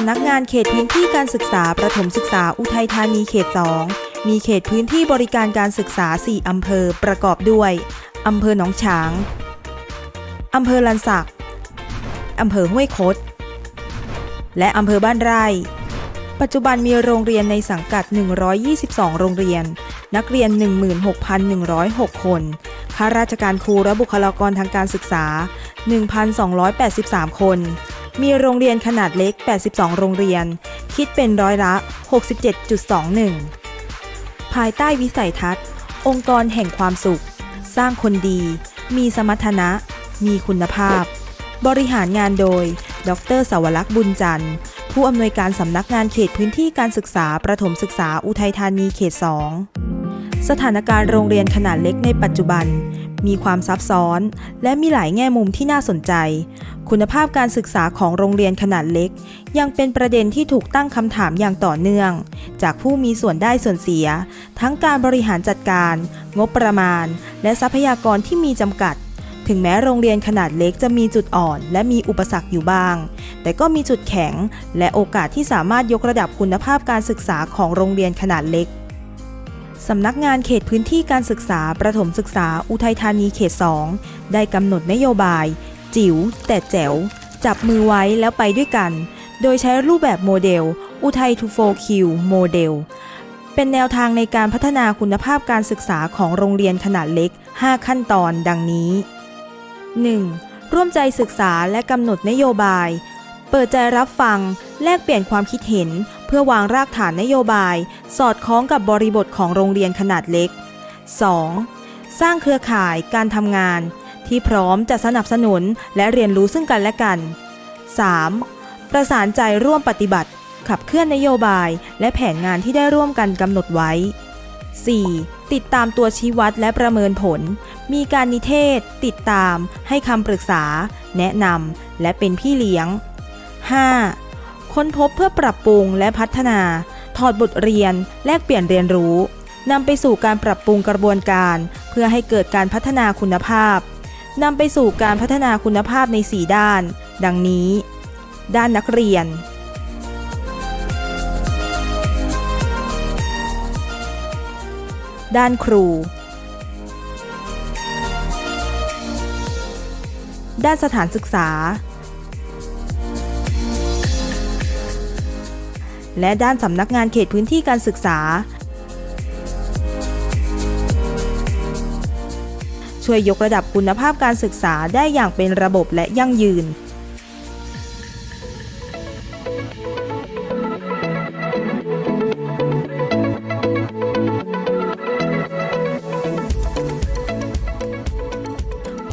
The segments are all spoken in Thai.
ำนักงานเขตพื้นที่การศึกษาประถมศึกษาอุทัยธานีเขต 2 มีเขตพื้นที่บริการการศึกษา 4 อำเภอประกอบด้วย อำเภอหนองฉาง อำเภอลันสัก อำเภอห้วยคด และอำเภอบ้านไร่ ปัจจุบันมีโรงเรียนในสังกัด 122 โรงเรียน นักเรียน 16,106 คน ข้าราชการครูและบุคลากรทางการศึกษา 1,283 คน มีโรงเรียนขนาดเล็ก 82 โรงเรียน คิดเป็นร้อยละ 67.21 ภายใต้วิสัยทัศน์ องค์กรแห่งความสุข สร้างคนดี มีสมรรถนะ มีคุณภาพ บริหารงานโดย ดรสวรักษ์บุญจันทร์ ผู้อำนวยการสำนักงานเขตพื้นที่การศึกษาประถมศึกษาอุทัยธานีเขต 2 สถานการณ์โรงเรียนขนาดเล็กในปัจจุบัน มีความซับซ้อน และมีหลายแง่มุมที่น่าสนใจ คุณภาพการศึกษาของโรงเรียนขนาดเล็ก ยังเป็นประเด็นที่ถูกตั้งคำถามอย่างต่อเนื่อง จากผู้มีส่วนได้ส่วนเสีย ทั้งการบริหารจัดการ งบประมาณ และทรัพยากรที่มีจำกัด ถึงแม้โรงเรียนขนาดเล็กจะมีจุดอ่อน และมีอุปสรรคอยู่บ้าง แต่ก็มีจุดแข็ง และโอกาสที่สามารถยกระดับคุณภาพการศึกษาของโรงเรียนขนาดเล็ก สำนักงานเขตพื้นที่การศึกษาประถมศึกษาอุทัยธานีเขต 2 ได้กำหนดนโยบาย จิ๋วแต่แจ๋ว จับมือไว้แล้วไปด้วยกัน โดยใช้รูปแบบโมเดล อุทัย to 4 Q โมเดล เป็นแนวทางในการพัฒนาคุณภาพการศึกษาของโรงเรียนขนาดเล็ก 5 ขั้นตอนดังนี้ 1. ร่วมใจศึกษาและกำหนดนโยบาย เปิดใจรับฟัง แลกเปลี่ยนความคิดเห็น เพื่อวางรากฐานนโยบาย สอดคล้องกับบริบทของโรงเรียนขนาดเล็ก 2. สร้างเครือข่ายการทำงาน ที่พร้อมจะสนับสนุนและเรียนรู้ซึ่งกันและกัน 3. ประสานใจร่วมปฏิบัติ ขับเคลื่อนนโยบายและแผนงานที่ได้ร่วมกันกำหนดไว้ 4. ติดตามตัวชี้วัดและประเมินผล มีการนิเทศ ติดตาม ให้คำปรึกษา แนะนำและเป็นพี่เลี้ยง 5. ค้นพบเพื่อปรับปรุงและพัฒนา ถอดบทเรียน แลกเปลี่ยนเรียนรู้นำไปสู่การปรับปรุงกระบวนการ เพื่อให้เกิดการพัฒนาคุณภาพนำไปสู่การพัฒนาคุณภาพใน 4 ด้าน ดังนี้ ด้านนักเรียน ด้านครู ด้านสถานศึกษา และด้านสำนักงานเขตพื้นที่การศึกษา ช่วยยกระดับคุณภาพการศึกษาได้อย่างเป็นระบบและยั่งยืน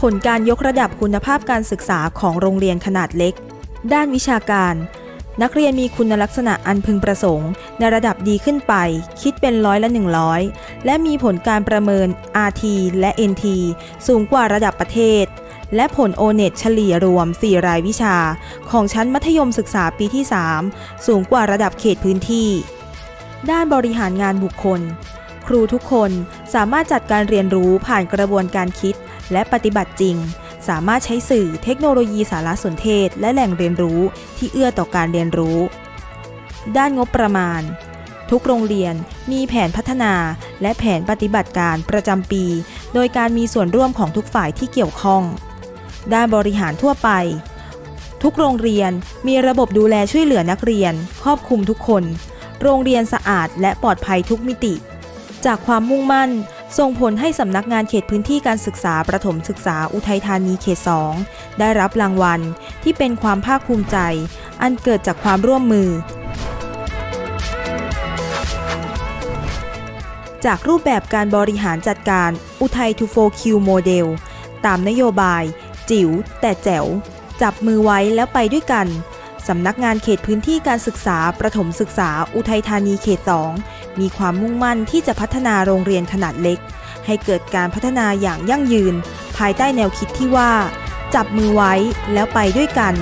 ผลการยกระดับคุณภาพการศึกษาของโรงเรียนขนาดเล็ก ด้านวิชาการ นักเรียนมีคุณลักษณะอันพึงประสงค์ ในระดับดีขึ้นไป คิดเป็นร้อยละ 100 และมีผลการประเมิน RT และ NT สูงกว่าระดับประเทศ และผล O-NET เฉลี่ยรวม 4 รายวิชา ของชั้นมัธยมศึกษาปีที่ 3 สูงกว่าระดับเขตพื้นที่ ด้านบริหารงานบุคคล ครูทุกคนสามารถจัดการเรียนรู้ผ่านกระบวนการคิดและปฏิบัติจริง สามารถใช้สื่อเทคโนโลยีสารสนเทศ และแหล่งเรียนรู้ที่เอื้อต่อการเรียนรู้ ด้านงบประมาณ ทุกโรงเรียนมีแผนพัฒนาและแผนปฏิบัติการประจำปี โดยการมีส่วนร่วมของทุกฝ่ายที่เกี่ยวข้อง ด้านบริหารทั่วไป ทุกโรงเรียนมีระบบดูแลช่วยเหลือนักเรียน ครอบคลุมทุกคน โรงเรียนสะอาดและปลอดภัยทุกมิติ จากความมุ่งมั่น ส่งผลให้สำนักงานเขตพื้นที่การศึกษาประถมศึกษาอุทัยธานีเขต 2 ได้รับรางวัลที่เป็นความภาคภูมิใจ อันเกิดจากความร่วมมือ จากรูปแบบการบริหารจัดการอุทัย to 4 Q โมเดลตามนโยบาย จิ๋วแต่แจ๋ว จับมือไว้แล้วไปด้วยกัน สำนักงานเขตพื้นที่การศึกษาประถมศึกษาอุทัยธานีเขต 2 มีความมุ่งมั่นที่จะพัฒนาโรงเรียนขนาดเล็ก ให้เกิดการพัฒนาอย่างยั่งยืน ภายใต้แนวคิดที่ว่า จับมือไว้แล้วไปด้วยกัน